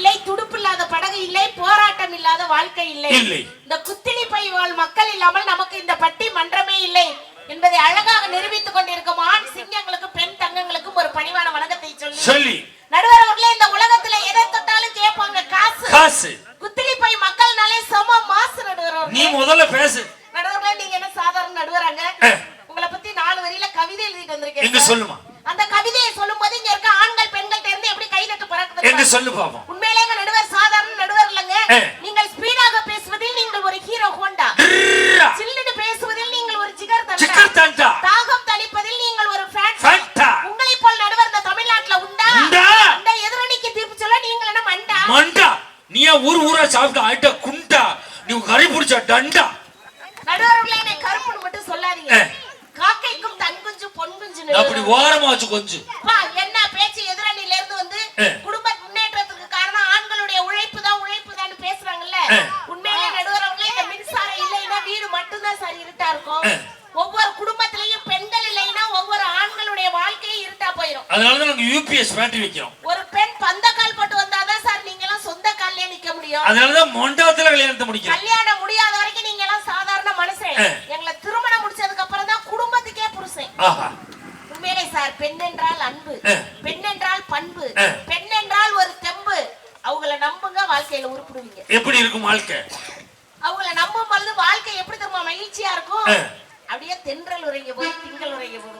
இல்லை துடுப்பு இல்லாத படகு இல்லை போராட்டம் இல்லாத வாழ்க்கை இல்லை. இந்த குத்திலி பை வாழ் மக்கள் இல்லாமல் நமக்கு இந்த பட்டி மன்றமே இல்லை என்பதை அழகாக நிரூபித்துக் கொண்டிருக்கும் ஆண் சிங்கங்களுக்கு பெண் தங்கங்களுக்கும் ஒரு பணிவான வணக்கத்தை சொல்லி நடுவர் அவர்களே இந்த உலகத்துல எதை தொட்டாலும் கேட்பாங்க காசு காசு குத்திலி பை மக்கள்னாலே சம மாசு நடுவர் நீ. முதல்ல பேசு நடுவர்களே நீங்க என்ன சாதாரண நடுவராங்க. உங்களை பத்தி நாலு வரியில கவிதை எழுதிட்டு வந்திருக்கேன். சொல்லுமா அந்த கவிதையை சொல்லும் போது இங்க இருக்க ஆண்கள் பெண்கள் இருந்து எப்படி கை தட்டு பறக்குது சொல்லு பாப்போம். உண்மையிலே எங்க நடுவர் சாதாரண நடுவர் இல்லங்க. நீங்கள் ஸ்பீடாக பேசுவதில் நீங்கள் ஒரு ஹீரோ ஹோண்டா. சில்லுன்னு பேசுவதில் நீங்கள் ஒரு ஜிகர் தண்டா தண்டா தாகம் தணிப்பதில் நீங்கள் ஒரு ஃபேன் ஃபேண்டா. உங்களை போல் நடுவர் இந்த தமிழ்நாட்டுல உண்டா உண்டா? அந்த எதிரணிக்கு தீர்ப்பு சொல்ல நீங்கள் என்ன மண்டா மண்டா நீ ஏன் ஊர் ஊரா சாப்பிட்ட ஆயிட்ட குண்டா நீ கறி பிடிச்ச டண்டா நடுவர்களே என்னை கருப்புன்னு மட்டும் சொல்லாதீங்க ஏ. காக்கைக்கும் தன் குஞ்சு பொன் குஞ்சு அப்படி நடுவர். ஓரமா வச்சு கொஞ்சம் என்ன பேச்சு எதிரணியில இருந்து வந்து. குடும்ப முன்னேற்றத்துக்கு காரணம் ஆண்களுடைய உழைப்பு தான் உழைப்பு தான் பேசுறாங்கல்ல. உண்மையிலே நடுவர் அவர்களே இந்த மின்சாரம் இல்லைன்னா வீடு மட்டும்தான் சார் இருட்டா இருக்கும். ஒவ்வொரு குடும்பத்திலையும் பெண்கள் இல்லைன்னா ஒவ்வொரு ஆண்களுடைய வாழ்க்கையும் இருட்டா போயிடும் அதனாலதான் நாங்க யூபிஎஸ் பேட்டரி வைக்கிறோம். ஒரு பெண் பந்த கால் போட்டு வந்தாதான் சார் நீங்க எல்லாம் சொந்த கால்லயே நிக்க முடியும். அதனாலதான் மண்டபத்துல கல்யாணத்தை முடிக்கிறோம். கல்யாணம் முடியாத வரைக்கும் நீங்க எல்லாம் சாதாரண மனுஷன். எங்களை திருமணம் முடிச்சதுக்கு அப்புறம் தான் குடும்பத்துக்கே புருஷன். சார் பெண் என்றால் அன்பு. பெண் என்றால் பண்பு. பெண் என்றால் ஒரு தெம்பு. அவங்கள நம்புங்க வாழ்க்கையில உருப்பிடுவீங்க. எப்படி இருக்கும் வாழ்க்கை? அவங்கள நம்பும் பொழுது வாழ்க்கை எப்படி தெரியுமா? மகிழ்ச்சியா இருக்கும். அப்படியே தென்றல் உரைங்க போது திங்கள் உரைங்க போது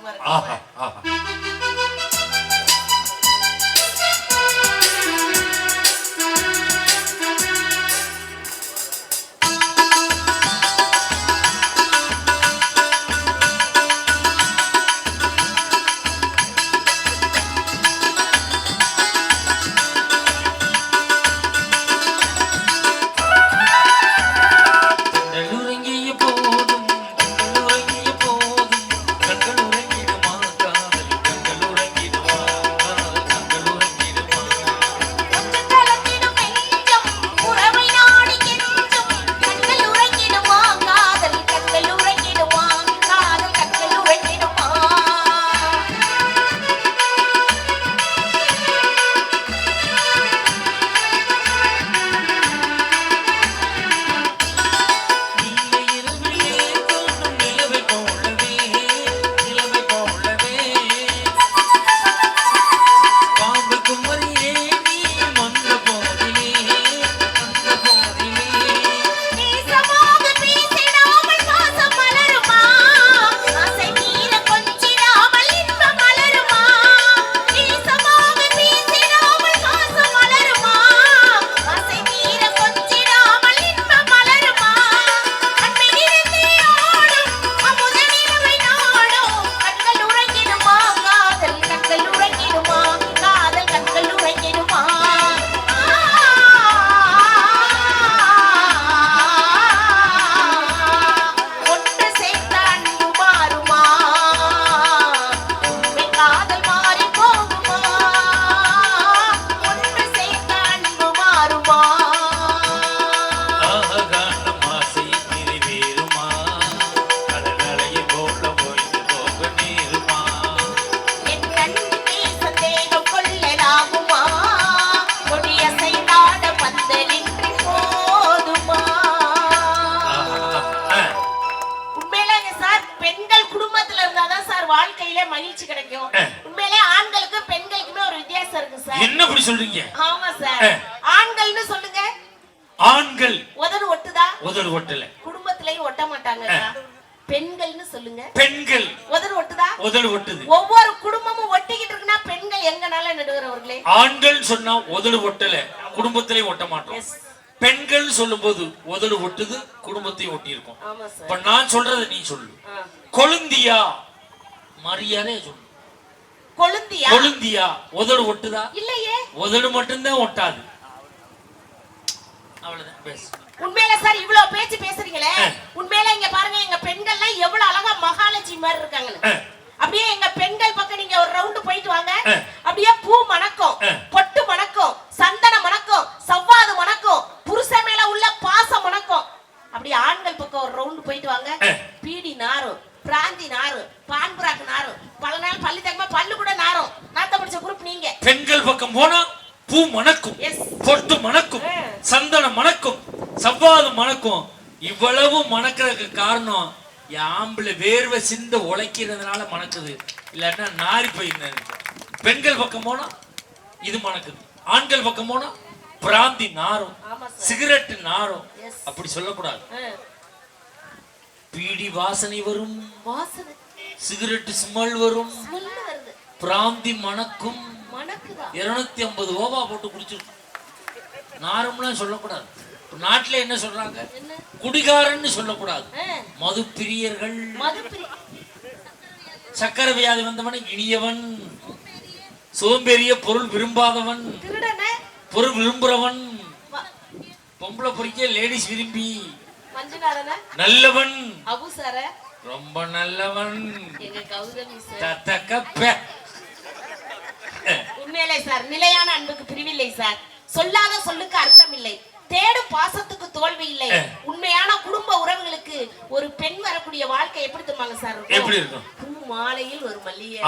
மகிழ்ச்சி கிடைக்கும். உண்மையிலே ஆண்களுக்கு பெண்களுக்குமே ஒரு வித்தியாசம் இருக்கு சார். என்ன இப்படி சொல்றீங்க? ஆமா சார். ஆண்கள்னு சொல்லுங்க. ஆண்கள். உதடு ஒட்டுதா? உதடு ஒட்டல. குடும்பத்திலயும் ஒட்ட மாட்டாங்க பெண்கள்னு சொல்லுங்க. பெண்கள். உதடு ஒட்டுதா? உதடு ஒட்டுது. ஒவ்வொரு குடும்பமும் ஒட்டிக்கிட்டு இருக்குன்னா பெண்கள் எங்கனால நடுவுறவர்களே ஆண்கள் சொன்னா உதடு ஒட்டல. குடும்பத்திலே ஒட்ட மாட்டோம். பெண்கள் சொல்லும்போது உதடு ஒட்டுது குடும்பத்தையும் ஒட்டி இருக்கும் இப்ப நான் சொல்றதை நீ சொல்லு. கொழுந்தியா? மரியாதையா சொல்லு. கொழுந்தியா? கொழுந்தியா? உதடு ஒட்டுதா? இல்லையே. உதடு மட்டும்தான் ஒட்டாது. அவ்வளவுதான் பேசு. உண்மையில சார் இவ்வளவு பேச்சு பேசுறீங்களே. உண்மையில இங்க பாருங்க எங்க பெண்கள்லாம் எவ்வளவு அழகா மகாலட்சுமி மாதிரி இருக்காங்கன்னு. ஆ. அப்படியே எங்க பெண்கள் பக்கம் நீங்க ஒரு ரவுண்டு போயிட்டு வாங்க. அப்படியே பூ மணக்கும். பொட்டு மணக்கும் சந்தன மணக்கும் சவ்வாது மணக்கும் புருஷன் மேல உள்ள பாசம் மணக்கும். அப்படி ஆண்கள் பக்கம் ஒரு ரவுண்டு போயிட்டு வாங்க. பீடி நாரும். பிராந்தி நாரும் பான்புராக்கு நாரும் பல நாள் பள்ளி தங்கமா பல்லு கூட நாரும் நாத்த படிச்ச குரூப் நீங்க. பெண்கள் பக்கம் போனா பூ மணக்கும் பொட்டு மணக்கும் சந்தனம் மணக்கும் சவ்வாது மணக்கும். இவ்வளவு மணக்கிறதுக்கு காரணம் ஆம்பளை வேர்வை சிந்த உழைக்கிறதுனால மணக்குது. இல்லாட்டா நாரி போயிருந்தேன் பெண்கள் பக்கம் போனா இது மணக்குது. ஆண்கள் பக்கம் போனா பிராந்தி நாரும் சிகரெட் நாரும். அப்படி சொல்லக்கூடாது. பீடி வாசனை வரும். வாசனை. சிகரெட் ஸ்மெல் வரும். பிராந்தி மணக்கும். இருநூத்தி ஐம்பது ஓவா போட்டு குடிச்சிருக்கோம். நாரும்லாம் சொல்லக்கூடாது. நாட்டுல என்ன சொல்றாங்க? குடிகாரன்னு சொல்லக்கூடாது. மது பிரியர்கள் சக்கரை வியாதி வந்தவன் இனியவன். சோம்பேறிய பொருள் விரும்பாதவன். பொருள் விரும்புறவன். பொம்பளை பொறிக்க லேடிஸ் விரும்பி. நல்லவன். அபுசார. ரொம்ப நல்லவன். எங்க கௌதமி சார். தத்தக்க பெ. உண்மையிலே சார் நிலையான அன்புக்கு பிரிவில்லை சார். சொல்லாத சொல்லுக்கு அர்த்தம் இல்லை தேடும் பாசத்துக்கு தோல்வி இல்லை. உண்மையான குடும்ப உறவுகளுக்கு ஒரு பெண் வரக்கூடிய வாழ்க்கை எப்படி தெரியுமாங்க சார்? எப்படி இருக்கும்? பூ மாலையில் ஒரு மல்லிகை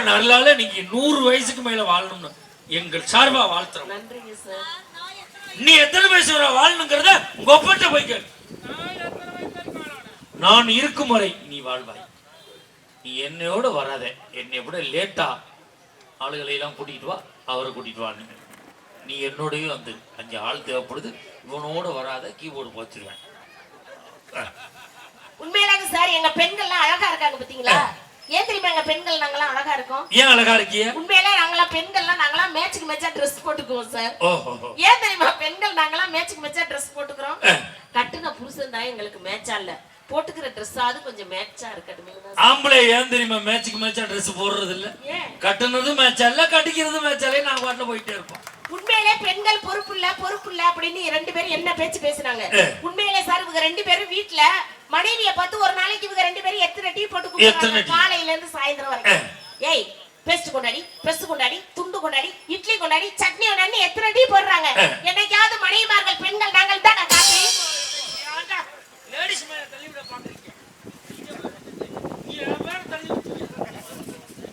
முருகன் அருளால நீங்க நூறு வயசுக்கு மேல வாழணும்னு எங்கள் சார்பா வாழ்த்துறோம். நீ எத்தனை வயசு வரை வாழணுங்கிறத உங்க ஒப்பட்ட போய் கேளு. நான் இருக்கும் வரை நீ வாழ்வாய். நீ என்னையோட வராத. என்னை விட லேட்டா ஆளுகளை எல்லாம் கூட்டிட்டு வா அவரை கூட்டிட்டு வான்னு. நீ என்னோடய வந்து அஞ்சு ஆள் தேவைப்படுது. இவனோட வராத கீபோர்டு போச்சிருவேன். உண்மையிலாங்க சார் எங்க பெண்கள்லாம் அழகா இருக்காங்க பாத்தீங்களா? ஏன் தெரியுமா எங்க பெண்கள் நாங்கெல்லாம் அழகா இருக்கோம்? ஏன் அழகா இருக்கிய உண்மையிலே நாங்கெல்லாம் பெண்கள்லாம் நாங்கெல்லாம் மேட்சுக்கு மேட்சா ட்ரெஸ் போட்டுக்குவோம் சார் ஏன் தெரியுமா பெண்கள் நாங்கெல்லாம் மேட்சுக்கு மேட்சா ட்ரெஸ் போட்டுக்கிறோம். கட்டுன புருஷன் தான் எங்களுக்கு மேட்சா இல்ல. போட்டுக்கிற ட்ரெஸ்ஸாவது கொஞ்சம் மேட்சா இருக்கட்டுமே ஆம்பளை ஏன் தெரியுமா மேட்சுக்கு மேட்சா ட்ரெஸ் போடுறது இல்ல? கட்டுனதும் மேட்ச் அல்ல கட்டிக்கிறதும் மேட்ச் அல்ல நாங்க பாட்டுல போயிட்டே இருப்போம். உண்மையிலே பெண்கள் பொறுப்பு இல்ல பொறுப்பு இல்ல அப்படின்னு ரெண்டு பேரும் என்ன பேச்சு பேசுனாங்க? உண்மையிலே சார் இவங்க ரெண்டு பேரும் வீட்ல மனைவிய பார்த்து ஒரு நாளைக்கு இவங்க ரெண்டு பேரும் எத்தனை டீ போட்டு குடிக்கிறாங்க? காலையில இருந்து சாயந்தரம் வரைக்கும். ஏய் பேஸ்ட் கொண்டாடி பிரஸ் கொண்டாடி துண்டு கொண்டாடி இட்லி கொண்டாடி சட்னி கொண்டாடி எத்தனை டீ போடுறாங்க? என்னைக்காவது மனைவிமார்கள் பெண்கள் நாங்கள் தான் காப்பி? லேடிஸ் மேல தள்ளி விட பாக்குறீங்க. நீ என் மேல தள்ளி விட்டீங்க.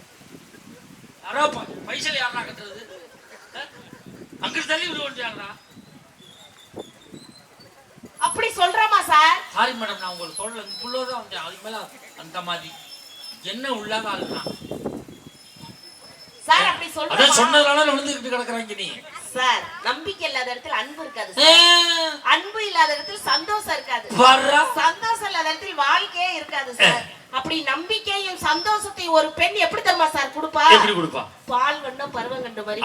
யாரோ ப- பைசல் யாரா கட்டுறது? அங்கிட்டு தள்ளி விட வேண்டியாங்களா அப்படி சொல்றோமா சார் மேடம் நான் உங்களுக்கு சொல்ல புள்ளதான் வந்தேன் அதுக்கு மேல அந்த மாதிரி. என்ன உள்ளாத ஆளுனா? சார் அப்படி அதான் சொல்றோமா சொன்னதுனால விழுந்துகிட்டு கிடக்குறாங்க நீ. சார் நம்பிக்கை இல்லாத இடத்துல அன்பு இருக்காது? அன்பு இல்லாத இடத்துல சந்தோஷம் இருக்காது. சந்தோஷம் இல்லாத இடத்துல வாழ்க்கையே இருக்காது சார் அப்படி நம்பிக்கையும் சந்தோஷத்தையும் ஒரு பெண் எப்படி தெரியுமா சார் கொடுப்பா? எப்படி கொடுப்பா? பால் வண்ணம் பருவம் கண்ட மாதிரி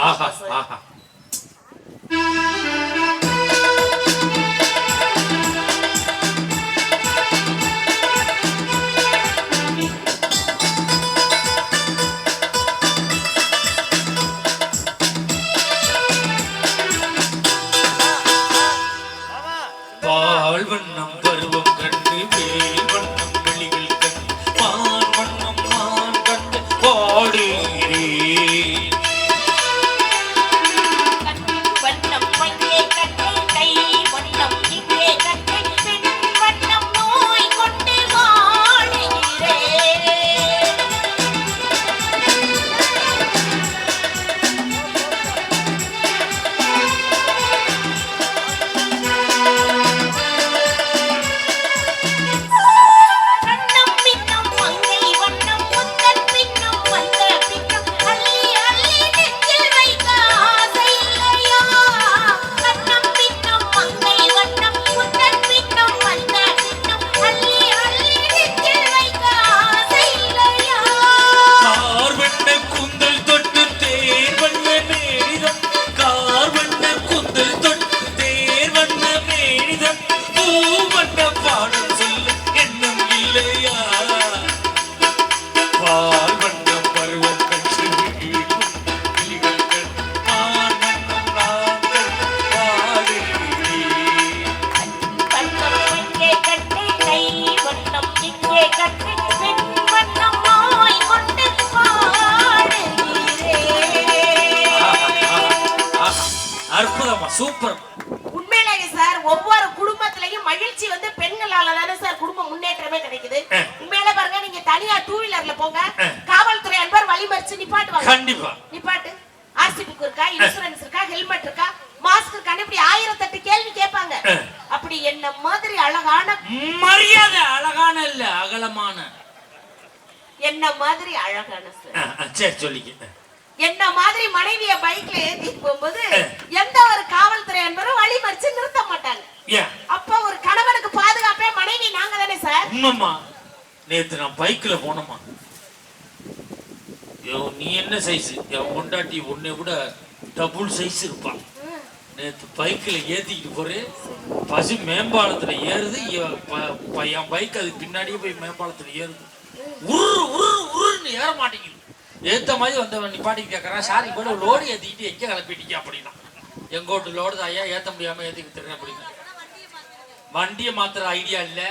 அழகான மரியாதை அழகான இல்ல அகலமான. என்ன மாதிரி அழகான சார் சொல்லிக்க. என்ன மாதிரி மனைவிய பைக்ல ஏத்திட்டு போகும்போது. எந்த ஒரு காவல்துறை என்பரும் வழி மறிச்சு நிறுத்த மாட்டாங்க. அப்ப ஒரு கணவனுக்கு பாதுகாப்பே மனைவி நாங்க தானே சார் உண்மைமா நேத்து நான் பைக்ல போனோமா நீ என்ன சைஸ் என் பொண்டாட்டி உன்னை விட டபுள் சைஸ் இருப்பான் நேத்து பைக்ல ஏத்திக்கிட்டு போறேன் பசு மேம்பாலத்துல ஏறுது என் பைக் அதுக்கு பின்னாடியே போய் மேம்பாலத்துல ஏறுது. உரு உரு உருன்னு ஏற மாட்டேங்குது. ஏத்த மாதிரி வந்தவன் நிப்பாட்டி கேட்கறான் சார் இப்போ லோடு ஏத்திக்கிட்டு எங்க கிளப்பிட்டீங்க அப்படின்னா. எங்கோட்டு லோடு ஐயா ஏத்த முடியாம ஏத்திக்கிட்டு இருக்கேன் அப்படின்னு வண்டியை மாத்துற ஐடியா இல்ல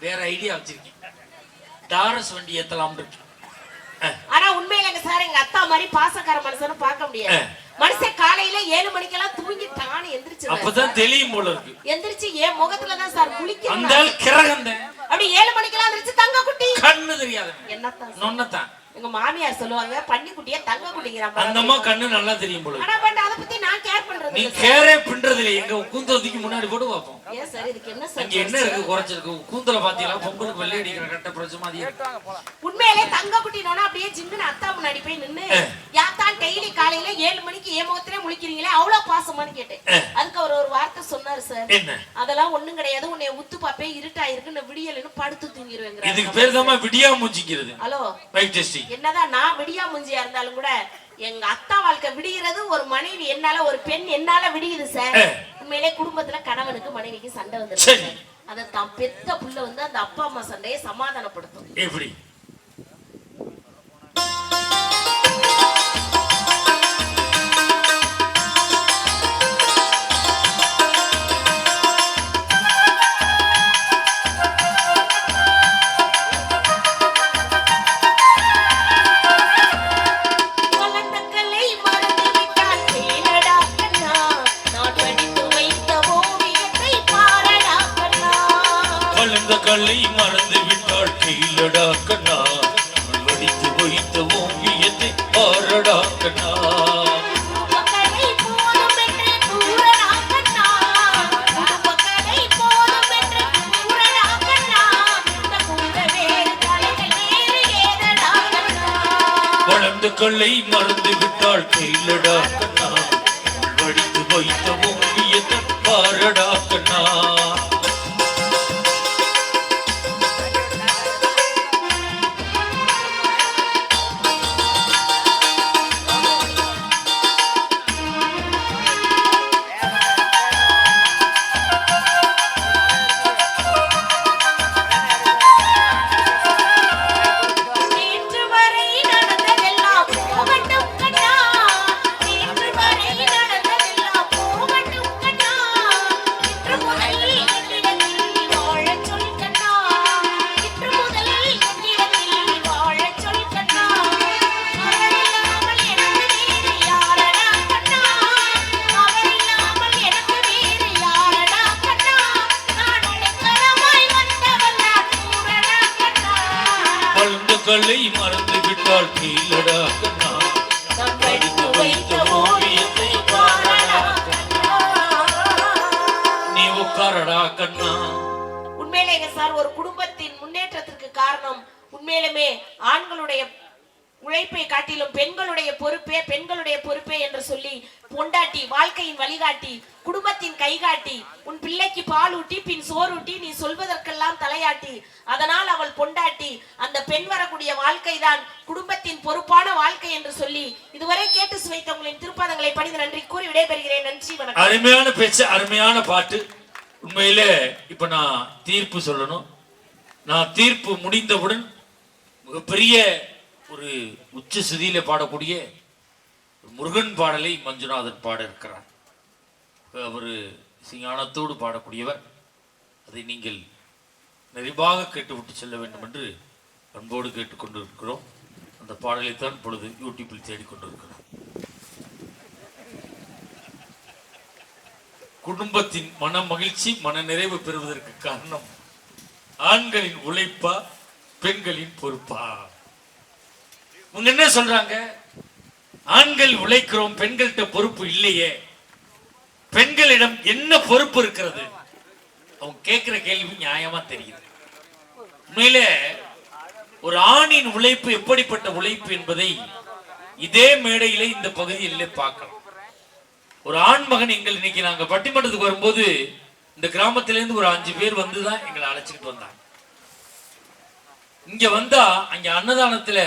வேற ஐடியா வச்சிருக்கேன். டாரஸ் வண்டி ஏத்தலாம்னு இருக்கு அஹ், ஆனா உண்மையிலங்க சார் எங்க அத்தா மாதிரி பாசக்கார மனுஷனை பார்க்க முடியாது. மனுஷன் காலையில ஏழு மணிக்கெல்லாம் தூங்கி தானே எந்திரிச்சு அப்பதான் தெளியும் போல இருக்கு. எந்திரிச்சு என் முகத்துல தான் சார் அந்த குளிக்கிறேன் ஆள் கிரகந்த அப்படி ஏழு மணிக்கெல்லாம் எந்திரிச்சு தங்க குட்டி கண்ணு தெரியாதவன். என்னத்தான் சார்? நொன்னத்தான் எங்க மாமியார் சொல்லுவாங்க பன்னி குட்டிய தங்க குட்டிங்கிற அந்த அம்மா கண்ணு நல்லா தெரியும் போல. ஆனா பட் அத பத்தி நான் கேர் பண்றது நீ இல்ல. கேரே பின்றதுல எங்க கூந்தலத்துக்கு முன்னாடி போட்டு பார்ப்போம். ஏன் சார் இதுக்கு என்ன சார் அங்க என்ன இருக்கு? குறைச்சிருக்கு. கூந்தல பாத்தீங்களா? பொங்கலுக்கு வெள்ளை அடிக்கிற கட்ட பிரச்சனை மாதிரி இருக்கு. உண்மையிலே தங்க குட்டினோனா அப்படியே ஜிங்குன்னு அத்தா முன்னாடி போய் நின்னு. யாத்தான் டெய்லி காலையில ஏழு மணிக்கு முகத்திலே முழிக்கிறீங்களே அவ்வளவு பாசமான்னு கேட்டேன். அதுக்கு அவர் ஒரு வார்த்தை சொன்னாரு சார். என்ன? அதெல்லாம் ஒண்ணும் கிடையாது. உன்னை உத்து பாப்பே இருட்டா இருக்கு நான் விடியலன்னு படுத்து தூங்கிடுவேங்கிற இதுக்கு பேர் தான் விடியா மூச்சிக்கிறது ஹலோ. என்னதான் நான் விடியா முஞ்சியா இருந்தாலும் கூட எங்க அத்தா வாழ்க்கை விடிகிறது ஒரு மனைவி என்னால ஒரு பெண் என்னால விடியுது சார். உண்மையிலே குடும்பத்துல கணவனுக்கு மனைவிக்கு சண்டை வந்து சரி. அதை தான் பெத்த புள்ள வந்து அந்த அப்பா அம்மா சண்டையை சமாதானப்படுத்தும். எப்படி? வளர்ந்த மறந்து விட்டாள் கீழடா கண்ணா வடித்து வைத்த ஓவியத்தை பாரடா உழைப்பை காட்டிலும் பெண்களுடைய பொறுப்பே பெண்களுடைய பொறுப்பே என்று சொல்லி பொண்டாட்டி வாழ்க்கையின் வழிகாட்டி குடும்பத்தின் கைகாட்டி உன் பிள்ளைக்கு பால் ஊட்டி பின் சோறுட்டி நீ சொல்வதற்கெல்லாம் தலையாட்டி அதனால் அவள் பொண்டாட்டி அந்த பெண் வரக்கூடிய வாழ்க்கை தான் குடும்பத்தின் பொறுப்பான வாழ்க்கை என்று சொல்லி இதுவரை கேட்டு சுவைத்த உங்களின் திருப்பாதங்களை பணிந்து நன்றி கூறி விடைபெறுகிறேன். நன்றி வணக்கம். அருமையான பேச்சு அருமையான பாட்டு. உண்மையிலே இப்ப நான் தீர்ப்பு சொல்லணும். நான் தீர்ப்பு முடிந்தவுடன் மிகப்பெரிய ஒரு உச்ச சுதியில பாடக்கூடிய முருகன் பாடலை மஞ்சுநாதன் பாட இருக்கிறார் அவர் சிங்கானத்தோடு பாடக்கூடியவர். அதை நீங்கள் நிறைவாக கேட்டுவிட்டு செல்ல வேண்டும் என்று அன்போடு கேட்டுக்கொண்டிருக்கிறோம். அந்த பாடலைத்தான் இப்பொழுது யூடியூப்பில் தேடிக்கொண்டிருக்கிறோம். குடும்பத்தின் மன மகிழ்ச்சி மன நிறைவு பெறுவதற்கு காரணம் ஆண்களின் உழைப்பா பெண்களின் பொறுப்பா? இவங்க என்ன சொல்றாங்க? ஆண்கள் உழைக்கிறோம் பெண்கள்கிட்ட பொறுப்பு இல்லையே. பெண்களிடம் என்ன பொறுப்பு இருக்கிறது? அவங்க கேட்கிற கேள்வி நியாயமா தெரியுது. உண்மையில ஒரு ஆணின் உழைப்பு எப்படிப்பட்ட உழைப்பு என்பதை இதே மேடையிலே இந்த பகுதியிலே பார்க்கலாம். ஒரு ஆண் மகன் எங்கள் இன்னைக்கு நாங்க பட்டிமன்றத்துக்கு வரும்போது இந்த கிராமத்திலேருந்து ஒரு அஞ்சு பேர் வந்துதான் எங்களை அழைச்சிக்கிட்டு வந்தாங்க. இங்க வந்தா அங்க அன்னதானத்துல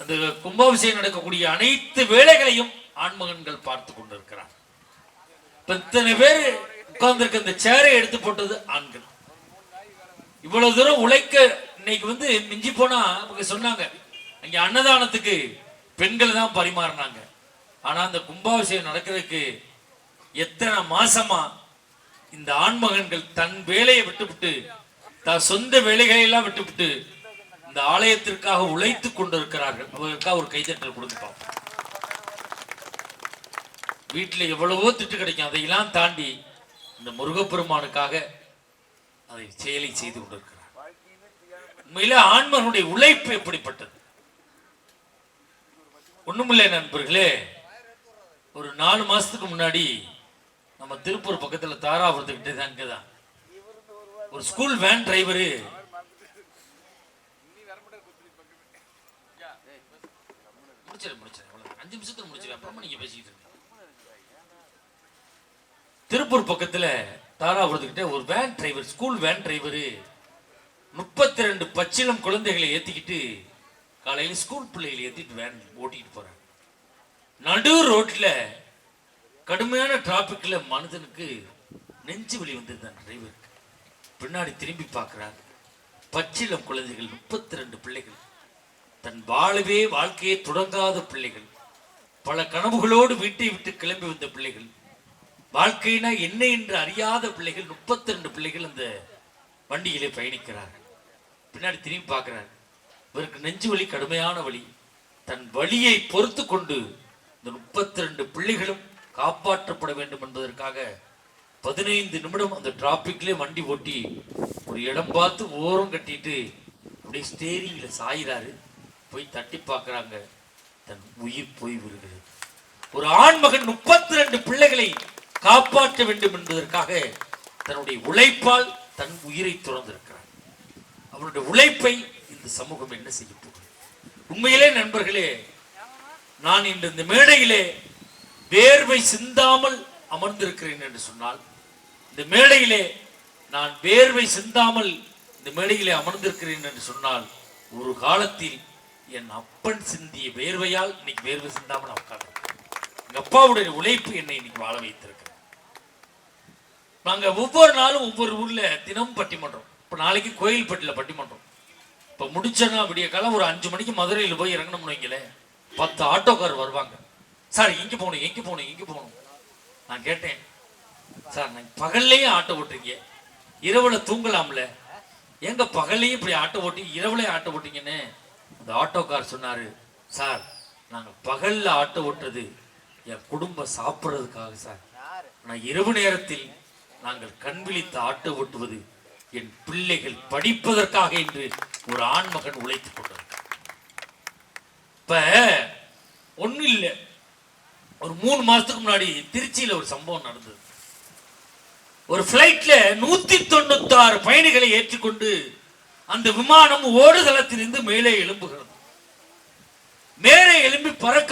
அந்த கும்பாபிஷேகம் நடக்கக்கூடிய அனைத்து வேலைகளையும் ஆண்மகன்கள் பார்த்து கொண்டிருக்கிறார். இத்தனை பேர் உட்கார்ந்துருக்க இந்த சேரை எடுத்து போட்டது ஆண்கள். இவ்வளவு தூரம் உழைக்க இன்னைக்கு வந்து மிஞ்சி போனா அவங்க சொன்னாங்க அங்க அன்னதானத்துக்கு பெண்கள் தான் பரிமாறினாங்க. ஆனா அந்த கும்பாபிஷேகம் நடக்கிறதுக்கு எத்தனை மாசமா இந்த ஆண்மகன்கள் தன் வேலையை விட்டுவிட்டு தன் சொந்த வேலைகளை எல்லாம் விட்டுவிட்டு இந்த ஆலயத்திற்காக உழைத்து கொண்டிருக்கிறார்கள். அவர்களுக்காக ஒரு கைதட்டல் கொடுத்துப்போம் வீட்டுல எவ்வளவோ திட்டு கிடைக்கும். அதையெல்லாம் தாண்டி இந்த முருகப்பெருமானுக்காக அதை செயலை செய்து கொண்டிருக்கிறார். உண்மையில ஆண்மகனுடைய உழைப்பு எப்படிப்பட்டது? ஒண்ணுமில்லை நண்பர்களே. ஒரு நாலு மாசத்துக்கு முன்னாடி நம்ம திருப்பூர் பக்கத்துல தாராபுரத்துக்கிட்டே தான் அங்கதான் ஒரு ஸ்கூல் வேன் டிரைவரு முடிச்சிரு முடிச்சிரு அஞ்சு நிமிஷத்துல முடிச்சிரு அப்புறமா நீங்க பேசிக்கிட்டு இருக்கீங்க திருப்பூர் பக்கத்துல தாராபுரத்துக்கிட்ட ஒரு van driver school van driver முப்பத்தி ரெண்டு பச்சிலம் குழந்தைகளை ஏத்திக்கிட்டு காலையில ஸ்கூல் பிள்ளைகளை ஏத்திட்டு வேன் ஓட்டிட்டு போறாங்க. நடு ரோட்ல கடுமையான டிராபிக்ல மனிதனுக்கு நெஞ்சு வலி வந்திருந்தான் டிரைவருக்கு பின்னாடி திரும்பி பார்க்கிறார். பச்சிலம் குழந்தைகள் முப்பத்தி ரெண்டு பிள்ளைகள். தன் வாழவே வாழ்க்கையை தொடங்காத பிள்ளைகள். பல கனவுகளோடு வீட்டை விட்டு கிளம்பி வந்த பிள்ளைகள். வாழ்க்கையினா என்ன என்று அறியாத பிள்ளைகள் முப்பத்தி ரெண்டு பிள்ளைகள் அந்த வண்டியிலே பயணிக்கிறார்கள். பின்னாடி திரும்பி பார்க்கிறார். இவருக்கு நெஞ்சு வலி கடுமையான வழி தன் வழியை பொறுத்து கொண்டு இந்த முப்பத்தி ரெண்டு பிள்ளைகளும் காப்பாற்றப்பட வேண்டும் என்பதற்காக பதினைந்து நிமிடம் அந்த டிராபிக்ல வண்டி ஓட்டி ஒரு இடம் பார்த்து ஓரம் கட்டிட்டு அப்படியே ஸ்டேரிங்கில் சாயிறாரு. போய் தட்டி பார்க்குறாங்க. தன் உயிர் போய் விடுகிறது. ஒரு ஆண்மகன் முப்பத்தி ரெண்டு பிள்ளைகளை காப்பாற்ற வேண்டும் என்பதற்காக தன்னுடைய உழைப்பால் தன் உயிரை துறந்திருக்கிறார் அவருடைய உழைப்பை இந்த சமூகம் என்ன செய்ய போகிறது உண்மையிலே நண்பர்களே நான் இன்று இந்த மேடையிலே வேர்வை சிந்தாமல் அமர்ந்திருக்கிறேன் என்று சொன்னால் இந்த மேடையிலே நான் வேர்வை சிந்தாமல் இந்த மேடையிலே அமர்ந்திருக்கிறேன் என்று சொன்னால் ஒரு காலத்தில் என் அப்பன் சிந்திய வேர்வையால் இன்னைக்கு வேர்வை சிந்தாம நான் உட்கார்ந்திருக்கிறேன் எங்க அப்பாவுடைய உழைப்பு என்னை இன்னைக்கு வாழ வைத்திருக்கு நாங்க ஒவ்வொரு நாளும் ஒவ்வொரு ஊர்ல தினமும் பட்டிமன்றம். இப்ப நாளைக்கு கோயில்பட்டியில பட்டிமன்றம். இப்ப முடிச்சோன்னா விடிய காலம் ஒரு அஞ்சு மணிக்கு மதுரையில் போய் இறங்கணும்னு வைங்களேன் பத்து ஆட்டோக்கார் வருவாங்க. சார் எங்க போகணும் எங்க போகணும் எங்க போகணும். நான் கேட்டேன் சார் நான் பகல்லையும் ஆட்டோ ஓட்டுறீங்க. இரவுல தூங்கலாம்ல. எங்க பகல்லையும் இப்படி ஆட்டோ ஓட்டி இரவுலையும் ஆட்டோ ஓட்டிங்கன்னு அந்த ஆட்டோக்கார் சொன்னாரு சார் நாங்கள் பகல்ல ஆட்டோ ஓட்டுறது என் குடும்பம் சாப்பிட்றதுக்காக சார். ஆனால் இரவு நேரத்தில் நாங்கள் கண் விழித்து ஆட்டோ ஓட்டுவது என் பிள்ளைகள் படிப்பதற்காக என்று ஒரு ஆண்மகன் உழைத்துக் கொண்டார் இப்ப ஒண்ணு இல்லை. ஒரு மூணு மாசத்துக்கு முன்னாடி திருச்சியில ஒரு சம்பவம் நடந்தது. ஒரு பிளைட்ல நூத்தி தொண்ணூத்தி ஆறு பயணிகளை ஏற்றிக்கொண்டு அந்த விமானம் ஓடுதளத்திலிருந்து மேலே எழும்புகிறது. மேலே எழும்பி பறக்க